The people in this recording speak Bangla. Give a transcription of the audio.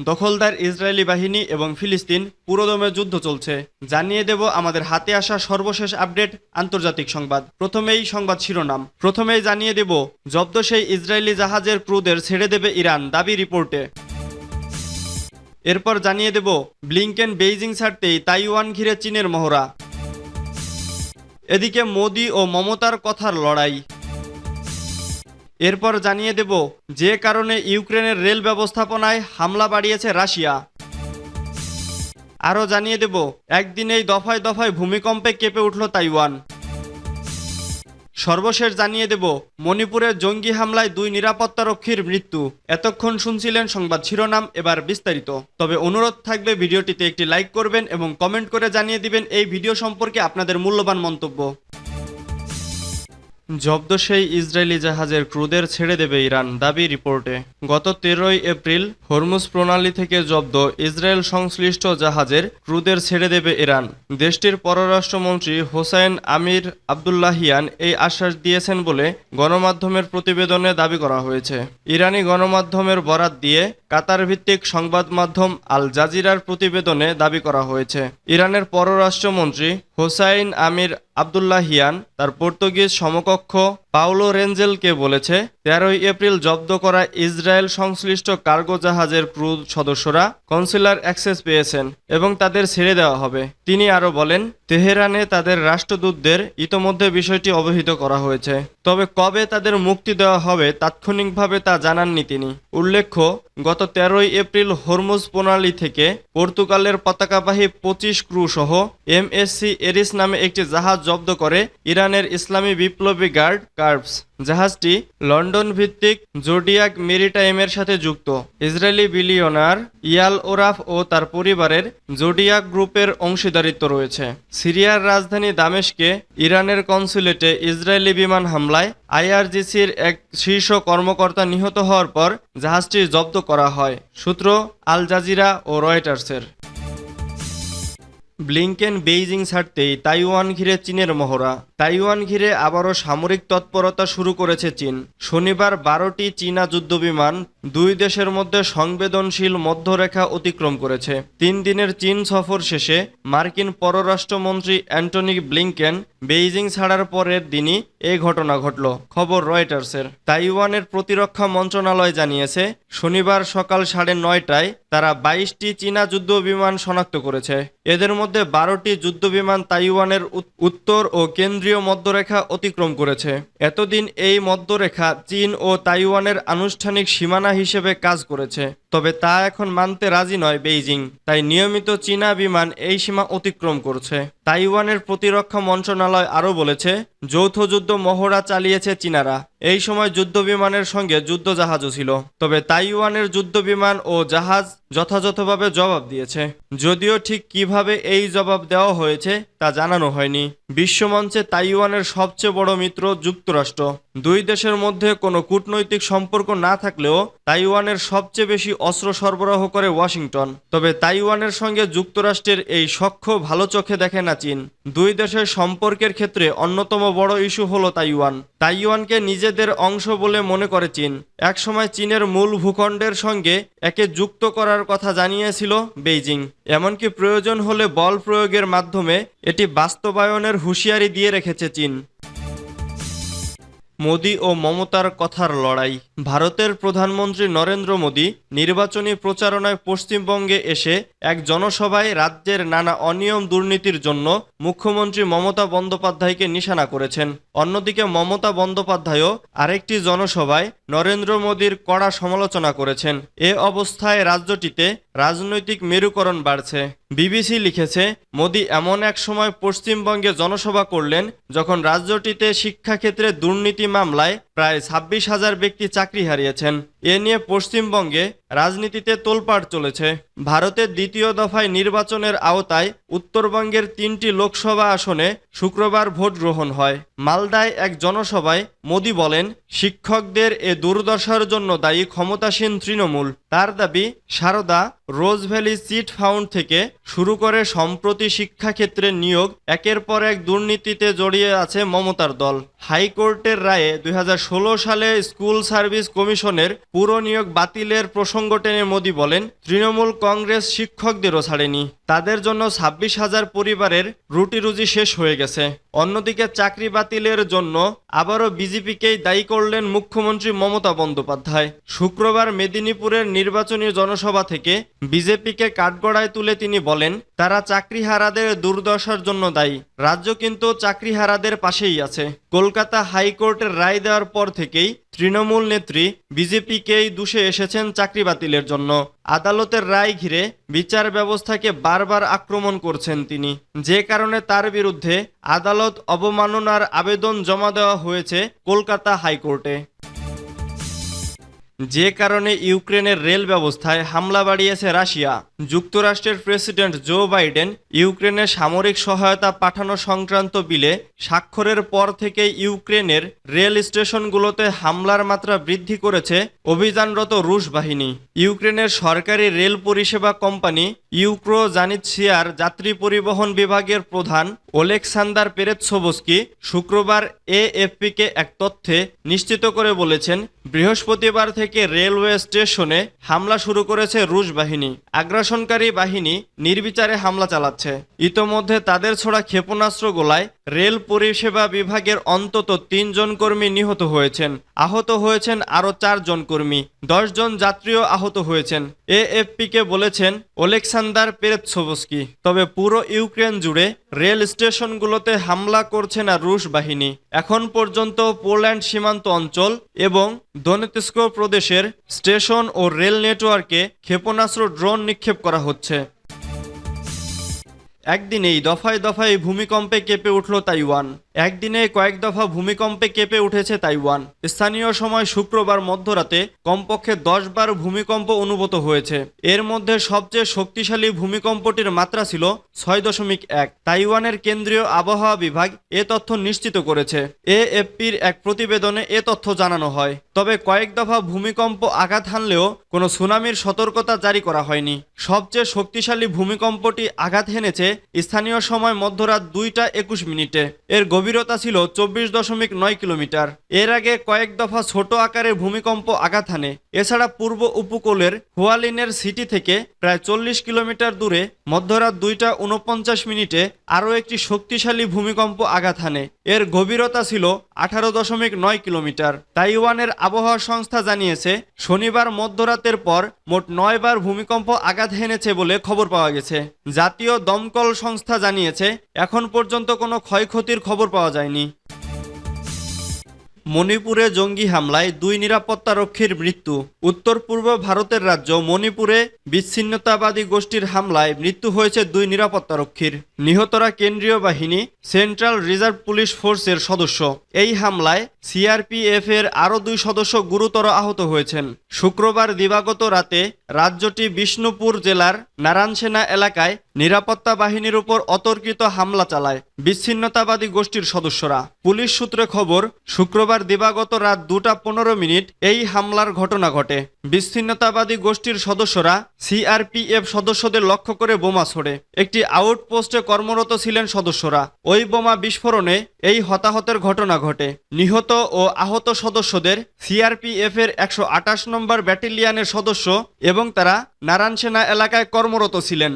দখলদার ইসরায়েলি বাহিনী এবং ফিলিস্তিন পুরোদমে যুদ্ধ চলছে। জানিয়ে দেব আমাদের হাতে আসা সর্বশেষ আপডেট আন্তর্জাতিক সংবাদ। প্রথমেই সংবাদ শিরোনাম। প্রথমেই জানিয়ে দেব, জব্দ সেই ইসরায়েলি জাহাজের ক্রুদের ছেড়ে দেবে ইরান, দাবি রিপোর্টে। এরপর জানিয়ে দেব, ব্লিংকেন বেইজিং ছাড়তেই তাইওয়ান ঘিরে চীনের মহড়া। এদিকে মোদি ও মমতার কথার লড়াই। এরপর জানিয়ে দেব, যে কারণে ইউক্রেনের রেল ব্যবস্থাপনায় হামলা বাড়িয়েছে রাশিয়া। আরও জানিয়ে দেব, একদিনেই দফায় দফায় ভূমিকম্পে কেঁপে উঠল তাইওয়ান। সর্বশেষ জানিয়ে দেব, মণিপুরের জঙ্গি হামলায় দুই নিরাপত্তারক্ষীর মৃত্যু। এতক্ষণ শুনছিলেন সংবাদ শিরোনাম, এবার বিস্তারিত। তবে অনুরোধ থাকবে ভিডিওটিতে একটি লাইক করবেন এবং কমেন্ট করে জানিয়ে দিবেন এই ভিডিও সম্পর্কে আপনাদের মূল্যবান মন্তব্য। জব্দ সেই ইসরায়েলি জাহাজের ক্রুদের ছেড়ে দেবে ইরান দাবি রিপোর্টে। গত তেরোই এপ্রিল হরমুজ প্রণালী থেকে জব্দ ইসরায়েল সংশ্লিষ্ট জাহাজের ক্রুদের ছেড়ে দেবে ইরান। দেশটির পররাষ্ট্রমন্ত্রী হোসাইন আমির আবদুল্লাহিয়ান এই আশ্বাস দিয়েছেন বলে গণমাধ্যমের প্রতিবেদনে দাবি করা হয়েছে। ইরানি গণমাধ্যমের বরাত দিয়ে কাতার ভিত্তিক সংবাদ মাধ্যম আল জাজিরার প্রতিবেদনে দাবি করা হয়েছে। ইরানের পররাষ্ট্রমন্ত্রী হোসাইন আমির আবদুল্লাহিয়ান তার পর্তুগিজ সমকক্ষ পাওলো রেঞ্জেলকে বলেছে তেরোই এপ্রিল জব্দ করা ইসরায়েল সংশ্লিষ্ট কার্গো জাহাজের ক্রু সদস্যরা কনসুলার অ্যাক্সেস পেয়েছেন এবং তাদের ছেড়ে দেওয়া হবে। তিনি আরও বলেন, তেহরানে তাদের রাষ্ট্রদূতদের ইতোমধ্যে বিষয়টি অবহিত করা হয়েছে। তবে কবে তাদের মুক্তি দেওয়া হবে তাৎক্ষণিকভাবে তা জানাননি তিনি। উল্লেখ্য, গত তেরোই এপ্রিল হরমুজ প্রণালী থেকে পর্তুগালের পতাকাবাহী পঁচিশ ক্রু সহ এমএসসি এরিস নামে একটি জাহাজ জব্দ করে ইরানের ইসলামী বিপ্লবী গার্ড কার্বস জাহাজটি লন্ডন ভিত্তিক জোডিয়াক মেরিটাইমের সাথে যুক্ত। ইসরায়েলি বিলিয়নার ইয়াল ওরাফ ও তার পরিবারের জোডিয়াক গ্রুপের অংশীদারিত্ব রয়েছে। সিরিয়ার রাজধানী দামেশকে ইরানের কনসুলেটে ইসরায়েলি বিমান হামলায় আইআরজিসির এক শীর্ষ কর্মকর্তা নিহত হওয়ার পর জাহাজটি জব্দ করা হয়, সূত্র আল জাজিরা ও রয়টার্সের। ব্লিংকেন বেইজিং ছাড়তেই তাইওয়ান ঘিরে চীনের মহড়া। তাইওয়ান ঘিরে আবারও সামরিক তৎপরতা শুরু করেছে চীন। শনিবার বারোটি চীনা যুদ্ধবিমান দুই দেশের মধ্যে সংবেদনশীল মধ্যরেখা অতিক্রম করেছে। তিন দিনের চীন সফর শেষে মার্কিন পররাষ্ট্রমন্ত্রী অ্যান্টনি ব্লিংকেন বেইজিং ছাড়ার পরের দিনই এ ঘটনা ঘটল, খবর রয়টার্সের। তাইওয়ানের প্রতিরক্ষা মন্ত্রণালয় জানিয়েছে, শনিবার সকাল সাড়ে নয়টায় তারা বাইশটি চীনা যুদ্ধ বিমান শনাক্ত করেছে। এদের মধ্যে বারোটি যুদ্ধ বিমান তাইওয়ানের উত্তর ও কেন্দ্রীয় মধ্যরেখা অতিক্রম করেছে। এতদিন এই মধ্যরেখা চীন ও তাইওয়ানের আনুষ্ঠানিক সীমানা হিসেবে কাজ করেছে, তবে তা এখন মানতে রাজি নয় বেইজিং, তাই নিয়মিত চীনা বিমান এই সীমা অতিক্রম করছে। তাইওয়ানের প্রতিরক্ষা মন্ত্রণালয় আরও বলেছে, যৌথ যুদ্ধ মহড়া চালিয়েছে চীনারা। এই সময় যুদ্ধ বিমানের সঙ্গে যুদ্ধ জাহাজও ছিল। তবে তাইওয়ানের যুদ্ধ বিমান ও জাহাজ যথাযথভাবে জবাব দিয়েছে। যদিও ঠিক কীভাবে এই জবাব দেওয়া হয়েছে তা জানানো হয়নি। বিশ্বমঞ্চে তাইওয়ানের সবচেয়ে বড় মিত্র যুক্তরাষ্ট্র। দুই দেশের মধ্যে কোনো কূটনৈতিক সম্পর্ক না থাকলেও তাইওয়ানের সবচেয়ে বেশি অস্ত্র সরবরাহ করে ওয়াশিংটন। তবে তাইওয়ানের সঙ্গে যুক্তরাষ্ট্রের এই সখ্য ভালো চোখে দেখে না চীন। দুই দেশের সম্পর্কের ক্ষেত্রে অন্যতম বড় ইস্যু হলো তাইওয়ান। তাইওয়ানকে নিজেদের অংশ বলে মনে করে চীন। একসময় চীনের মূল ভূখণ্ডের সঙ্গে একে যুক্ত করার কথা জানিয়েছিল বেইজিং। এমনকি প্রয়োজন হলে বল প্রয়োগের মাধ্যমে এটি বাস্তবায়নের হুঁশিয়ারি দিয়ে রেখেছে চীন। মোদি ও মমতার কথার লড়াই। ভারতের প্রধানমন্ত্রী নরেন্দ্র মোদি নির্বাচনী প্রচারণায় পশ্চিমবঙ্গে এসে এক জনসভায় রাজ্যের নানা অনিয়ম দুর্নীতির জন্য মুখ্যমন্ত্রী মমতা বন্দ্যোপাধ্যায়কে নিশানা করেছেন। অন্যদিকে মমতা বন্দ্যোপাধ্যায়ও আরেকটি জনসভায় নরেন্দ্র মোদীর কড়া সমালোচনা করেছেন। এ অবস্থায় রাজ্যটিতে রাজনৈতিক মেরুকরণ বাড়ছে। বিবিসি লিখেছে, মোদি এমন এক সময় পশ্চিমবঙ্গে জনসভা করলেন যখন রাজ্যটিতে শিক্ষাক্ষেত্রে দুর্নীতি মামলায় প্রায় ছাব্বিশ হাজার ব্যক্তি চাকরি হারিয়েছেন। এ নিয়ে পশ্চিমবঙ্গে রাজনীতিতে তোলপাড় চলেছে। ভারতের দ্বিতীয় দফায় নির্বাচনের আওতায় উত্তরবঙ্গের তিনটি লোকসভা আসনে শুক্রবার ভোট গ্রহণ হয়। মালদায় এক জনসভায় মোদি বলেন, শিক্ষকদের এ দুর্দশার জন্য দায়ী ক্ষমতাসীন তৃণমূল। তার দাবি, সারদা রোজ ভ্যালি চিট ফাউন্ড থেকে শুরু করে সম্প্রতি শিক্ষাক্ষেত্রে নিয়োগ, একের পর এক দুর্নীতিতে জড়িয়ে আছে মমতার দল। হাইকোর্টের রায়ে দুই হাজার ষোলো সালে স্কুল সার্ভিস কমিশনের পুরনিয়োগ বাতিলের প্রসঙ্গ টেনে মোদী বলেন, তৃণমূল কংগ্রেস শিক্ষকদেরও ছাড়েনি। তাদের জন্য ছাব্বিশ হাজার পরিবারের রুটি রুজি শেষ হয়ে গেছে। অন্যদিকে চাকরি বাতিলের জন্য আবারও বিজেপিকেই দায়ী করলেন মুখ্যমন্ত্রী মমতা বন্দ্যোপাধ্যায়। শুক্রবার মেদিনীপুরের নির্বাচনী জনসভা থেকে বিজেপিকে কাঠগড়ায় তুলে তিনি বলেন, তারা চাকরিহারাদের দুর্দশার জন্য দায়ী। রাজ্য কিন্তু চাকরিহারাদের পাশেই আছে। কলকাতা হাইকোর্টের রায় দেওয়ার পর থেকেই তৃণমূল নেত্রী বিজেপিকেই দুষে এসেছেন চাকরি বাতিলের জন্য। আদালতের রায় ঘিরে বিচার ব্যবস্থাকে বারবার আক্রমণ করছেন তিনি। যে কারণে তার বিরুদ্ধে আদালত অবমাননার আবেদন জমা দেওয়া হয়েছে কলকাতা হাইকোর্টে। যে কারণে ইউক্রেনের রেল ব্যবস্থায় হামলা বাড়িয়েছে রাশিয়া। যুক্তরাষ্ট্রের প্রেসিডেন্ট জো বাইডেন ইউক্রেনে সামরিক সহায়তা পাঠানো সংক্রান্ত বিলে স্বাক্ষরের পর থেকে ইউক্রেনের রেল স্টেশনগুলোতে হামলার মাত্রা বৃদ্ধি করেছে অভিযানরত রুশ বাহিনী। ইউক্রেনের সরকারি রেল পরিষেবা কোম্পানি ইউক্রো জানিৎসিয়ার যাত্রী পরিবহন বিভাগের প্রধান ওলেকসান্দার পেরেৎসোবস্কি শুক্রবার এএফপিকে এক তথ্যে নিশ্চিত করে বলেছেন, বৃহস্পতিবার থেকে রেলওয়ে স্টেশনে হামলা শুরু করেছে রুশ বাহিনী। আগ্রাসনকারী বাহিনী নির্বিচারে হামলা চালাচ্ছে। ইতোমধ্যে তাদের ছোড়া ক্ষেপণাস্ত্র গোলায় রেল পরিষেবা বিভাগের অন্তত তিনজন কর্মী নিহত হয়েছেন। আহত হয়েছেন আরও চারজন কর্মী। দশজন যাত্রীও আহত হয়েছেন। এএফপিকে বলেছেন ওলেকসান্দার পেরেৎসোবস্কি তবে পুরো ইউক্রেন জুড়ে রেল স্টেশনগুলোতে হামলা করছে না রুশ বাহিনী। এখন পর্যন্ত পোল্যান্ড সীমান্ত অঞ্চল এবং দনেতস্ক প্রদেশের স্টেশন ও রেল নেটওয়ার্কে ক্ষেপণাস্ত্র ড্রোন নিক্ষেপ করা হচ্ছে। একদিনেই দফায় দফায় ভূমিকম্পে কেঁপে উঠল তাইওয়ান। একদিনে কয়েক দফা ভূমিকম্পে কেঁপে উঠেছে তাইওয়ান। স্থানীয় সময় শুক্রবার মধ্যরাতে কমপক্ষে দশ বার ভূমিকম্প অনুভূত হয়েছে। এর মধ্যে সবচেয়ে শক্তিশালী ভূমিকম্পটির মাত্রা ছিল ছয় দশমিক এক। তাইওয়ানের কেন্দ্রীয় আবহাওয়া বিভাগ এ তথ্য নিশ্চিত করেছে। এএফপির এক প্রতিবেদনে এ তথ্য জানানো হয়। তবে কয়েক দফা ভূমিকম্প আঘাত হানলেও কোনো সুনামির সতর্কতা জারি করা হয়নি। সবচেয়ে শক্তিশালী ভূমিকম্পটি আঘাত হেনেছে স্থানীয় সময় মধ্যরাত দুইটা একুশ মিনিটে। এর গভীরতা ছিল চব্বিশ দশমিক নয় কিলোমিটার। এর আগে কয়েক দফা ছোট আকারের ভূমিকম্প আঘাত হানে এছাড়া পূর্ব উপকূলের হুয়ালিনের সিটি থেকে প্রায় চল্লিশ কিলোমিটার দূরে মধ্যরাত দুইটা উনপঞ্চাশ মিনিটে আরও একটি শক্তিশালী ভূমিকম্প আঘাত হানে এর গভীরতা ছিল আঠারো দশমিক নয় কিলোমিটার। তাইওয়ানের আবহাওয়া সংস্থা জানিয়েছে, শনিবার মধ্যরাতের পর মোট নয় বার ভূমিকম্প আঘাত হেনেছে বলে খবর পাওয়া গেছে। জাতীয় দমকল সংস্থা জানিয়েছে, এখন পর্যন্ত কোনো ক্ষয়ক্ষতির খবর পাওয়া যায়নি। মণিপুরে জঙ্গি হামলায় দুই নিরাপত্তারক্ষীর মৃত্যু। উত্তর পূর্ব ভারতের রাজ্য মণিপুরে বিচ্ছিন্নতাবাদী গোষ্ঠীর হামলায় মৃত্যু হয়েছে দুই নিরাপত্তারক্ষীর। নিহতরা কেন্দ্রীয় বাহিনী, সেন্ট্রাল রিজার্ভ পুলিশ ফোর্সের সদস্য। এই হামলায় সিআরপিএফ এর আরও দুই সদস্য গুরুতর আহত হয়েছেন। শুক্রবার দিবাগত রাতে রাজ্যটি বিষ্ণুপুর জেলার নারায়ণসেনা এলাকায় নিরাপত্তা বাহিনীর উপর অতর্কিত হামলা চালায় বিচ্ছিন্নতাবাদী গোষ্ঠীর সদস্যরা। পুলিশ সূত্রে খবর, শুক্রবার দিবাগত রাত দুটা পনেরো মিনিট এই হামলার ঘটনা ঘটে। বিচ্ছিন্নতাবাদী গোষ্ঠীর সদস্যরা সিআরপিএফ সদস্যদের লক্ষ্য করে বোমা ছোড়ে। একটি আউটপোস্টে কর্মরত ছিলেন সদস্যরা। ওই বোমা বিস্ফোরণে এই হতাহতের ঘটনা ঘটে। নিহত ও আহত সদস্যদের সিআরপিএফ এর একশো আঠাশ নম্বর ব্যাটালিয়ানের সদস্য এবং তারা নারায়ণ সেনা এলাকায় কর্মরত ছিলেন।